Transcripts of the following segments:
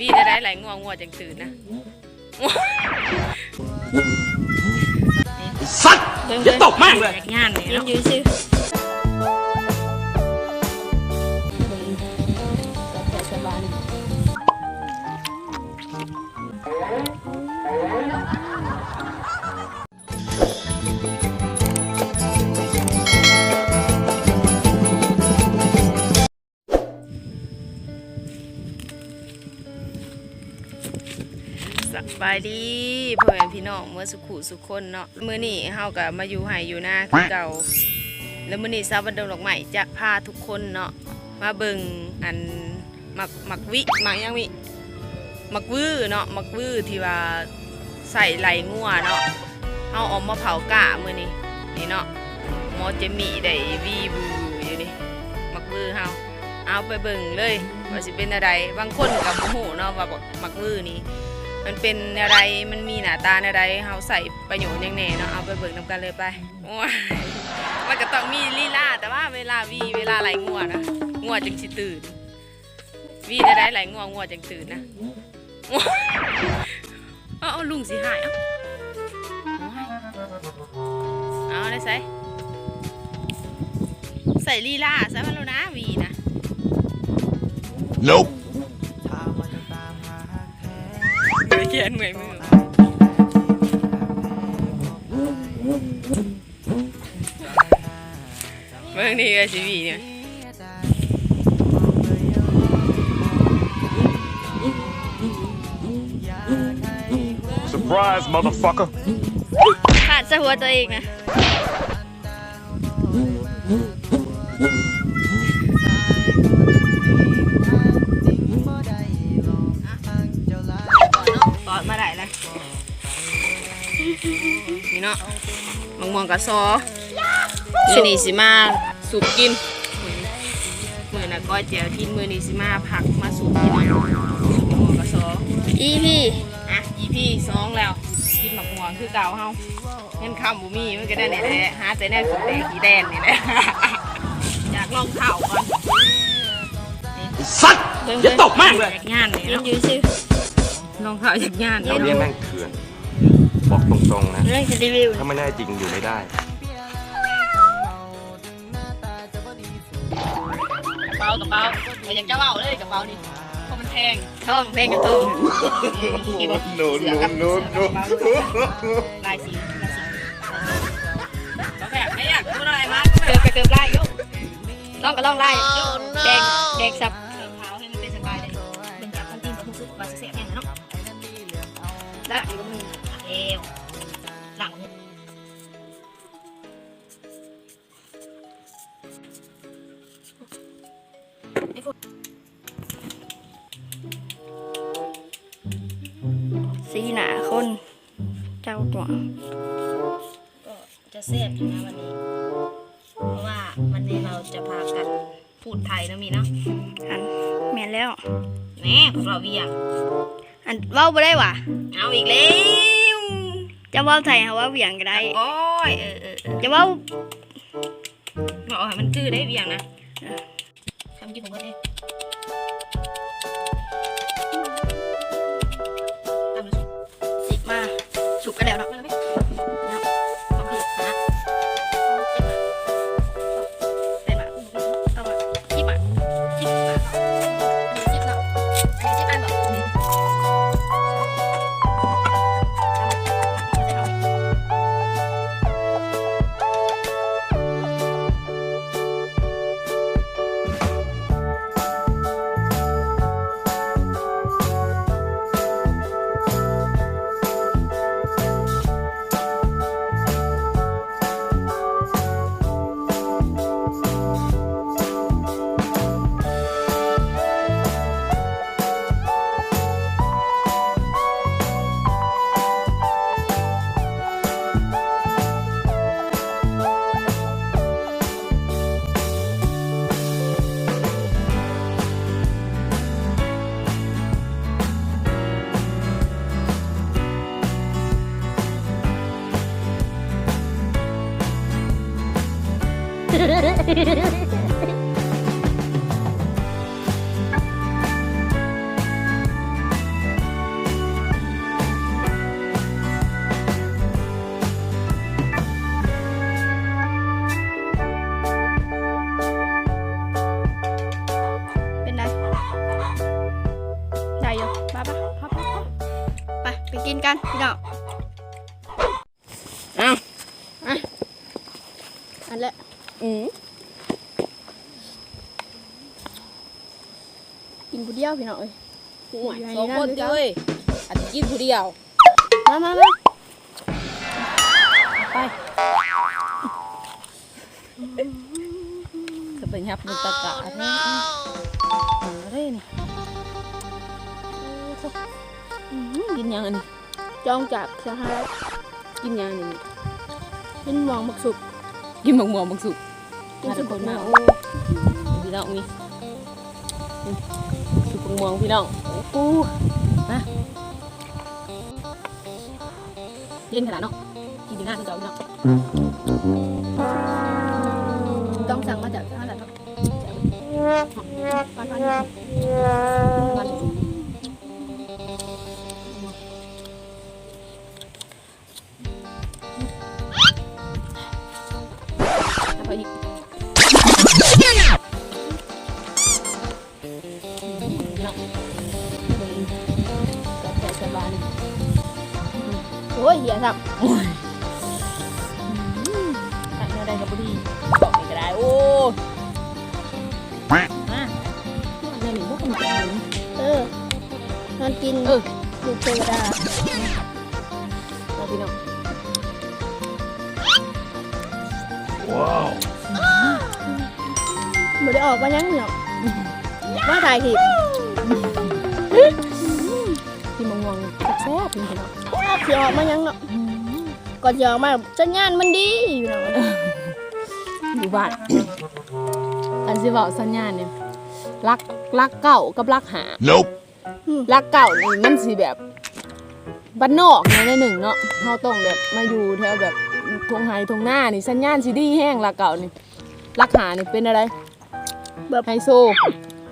วีได้ได้หลายงัวงัวจังตื่นนะสัตว์อย่าตกมากเลยงานนี่ยืนเนาะยืนชื่อ บายดีพ่อแม่พี่น้องเมื่อสุขุสุขคนเนาะมื้อนี้เฮาก็มาอยู่ไห้อยู่หน้าคือเก่าแล้วมื้อนี้สาวบันดงดอกไม้จะพาทุกคนเนาะมาเบิ่งอันมักมักวิมักยังวิมักวื้อเนาะมักวื้อที่ว่าใส่ไหลงัวเนาะเฮาเออกมาเผากะมื้อนี้นี่เนาะหมอเจมี่ได้วีบูอยู่นี่มักวื้อเฮาเอาไปเบิ่งเลยว่าสิเป็นอะไรบางคนก็บ่ฮู้เนาะว่ามักวื้อนี่ มันเป็นอะไรมันมีหน้าตาอะไรเฮาใส่ประโยชน์ยังแน่เนาะเอาไปเบิกนำกันเลยไปว้ายมันก็ต้องมีลีลาแต่ว่าเวลาวีเวลาไหลงัวนะงัวจึงสิตื่นวีได้ได้ไหลงัวงัวจึงตื่นนะเอาลุงสิหายเอาเอาได้ใส่ใส่ลีลาใส่มาแล้วนะวีนะ Nope เหนื่อยแขนเหนื่อยมือเมื่อนี้ก็สิวีเนี่ย Surprise motherfucker ขาดใส่หัวตัวเองนะ นี่เนาะมองมองกับซอมือนี้สิมาสูบกินมือน่ะก้อยเจียวทิ้นมือนี้สิมาผักมาสูบกินมองมองกับซออีพี่อะอีพี่สองแล้วกินหมักม่วงคือเก่าเฮาเงินคำบุมีมันก็ได้นี่แหละหาแต่แน่สุดแดงขี้แดนนี่แหละอยากลองเข่าก่อนสัตว์อย่าตกมากเลยอยากงานนี่ยืนเนาะยืนชื่อลองเข่าอยากงานเรานี่เรียกเนาะแม่งเถื่อน บอกตรงๆนะ เรื่องจะรีวิวถ้าไม่ได้จริงอยู่ไม่ได้ กระเป๋ากระเป๋าแต่อยากจะเบาเลยกระเป๋านี่เพราะมันแพงท้องเพลงกระตุ้น no no no no ลายสีลายสีก็แบบไม่อยากพูดอะไรมากเกือบกระเกือบไล่ยกลองก็ลองไล่แดงแดงสับเท้าให้มันเป็นสบายเลยเป็นจากคนตีนกับมือซุปว่าเสียแน่เนาะแล้วอีกมือเอ ว หลังสีหนาคนเจ้าตัวก็จะเสียบอยู่นะวันนี้ เพราะว่าวันนี้เราจะพากันพูดไทยนะมีเนาะอันแม่นแล้ว แหน่พวกเราเวียงอันเว้าบ่ได้ว่ะ เอาอีกแล้ว จะเว้าไทยเขาว่าเหวี่ยงก็ได้ โอ้ยเออเออเออจะเว้าบอกให้มันคือได้เวียงนะทำกินผมก็ได้ท เป็นไรได้ยู่บ้าปะไปกินกันพี่น้องเอาอะอันละ อืมกินผู้เดียวพี่น้องเอ้ยห่วยสองคนเอ้ยอาจจะกินผู้เดียวมามามาไปจะไปยับมันตะกะแท้อะไรนี่อื้อหือกินยังอันนี้จองจากสหรัฐกินยังอันนี้กินหมองหมักสุกกินหมกหมอกหมกสุกกิน มาสุทุกกคนมามาโอ้โอ้พี่น้องนี่นี่สุกม่วงพี่น้องโอ้โหมาเย็นขนาดเนาะกินอยู่หน้าที่เก่าพี่น้องต้องสั่งมาจากสหรัฐเนาะปันปัน โอ้ยเหี้ยสับตักเนื้อได้กับบุรีบอกไม่ก็ได้โอ้มาเนื้อหนึ่งพวกมันเป็นหนึ่งเออมันกินเออลูกเทวดามาพี่น้องบ่ได้ออกมายังเนาะมาถ่ายคลิปที่มงวงแซ่บๆพี่น้อ งสิออกมายังเนาะก่อนจะออกมาสัญญาณมันดีอยู่เนาะอยู่บ้านอันสิเว้าสัญญาณเนี่ยรักรักเก่ากับรักหา Nope. รักเก่านี่มันสิแบบบ้านนอกในในหนึ่งเนาะเฮาต้องแบบมาอยู่แถวแบบทงไฮทงหน้านี่สัญญาณสิดีแห้งรักเก่านี่รักหานี่เป็นอะไร แบบไฮโซ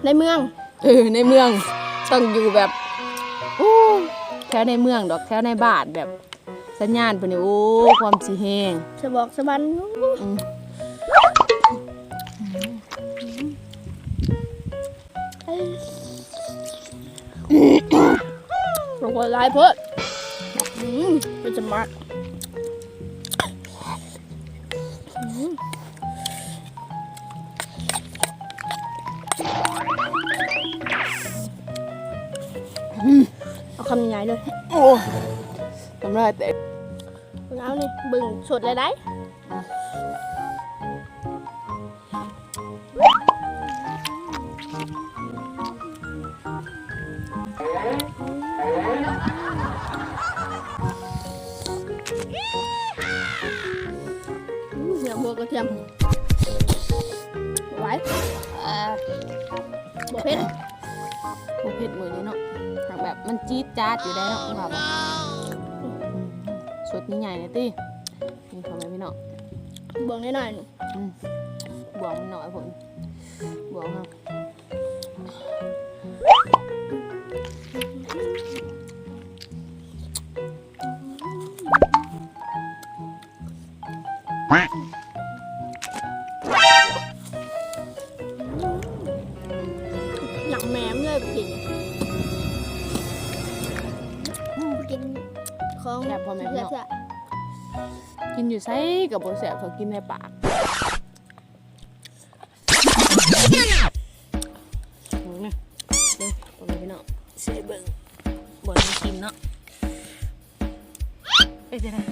ในเมือง เออในเมืองต้องอยู่แบบอู้ แถวในเมืองดอกแถวในบ้านแบบสัญญาณเพิ่นนี่โอ้ความสิแห้งสะบอกสะบันอืมบอกว่าหลายเพิ่นอืมเป็นจะมักเอาำใหญ่ๆเลยโอ้ทำไรแต่เอานี่บึงสดเลยได้ โอเผ็ดมือนี้เนาะหากแบบมันจี๊ดจ๊าดอยู่ได้เนาะว่าบ่สดนี่ใหญ่เลยตินี่พอไหมพี่เนาะบวงนิดหน่อยหนึ่งบวงมันหน่อยผมบวงครับห อยู่ไสกับบ่แซ่บเขากินในปากอืมเด้อพอไหมพี่เนาะสิเบิ่งบ่ได้กินเนาะเอ้ยเดี๋ยวนะ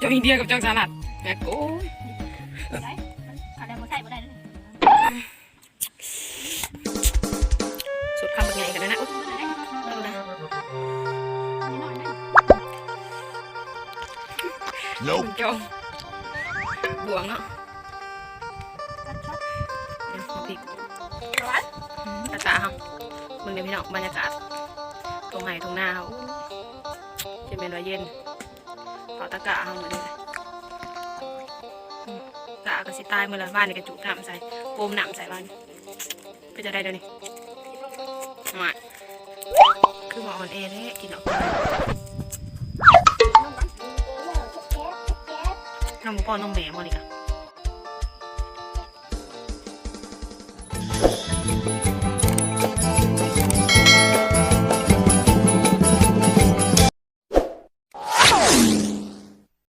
จองอินเดียกับจองสลัดแม่โอ้ยอะไรมาใส่มาได้เลย จองบวงเนาะเอาพริกตาตาครับมึงเดี๋ยวพี่น้องบรรยากาศตรงไหนตรงหน้าเขาจะเป็นว่าเย็นเผาตะกะเขาเหมือนเลยอืมกะก็สิตายเมื่อไรบ้านนี่กระจุกน้ำใส่โปมน้ำใส่บ้านก็จะได้เดี๋ยวนี้มาคือหมออ่อนเอเลยกินออก なんもパンのめえもりが。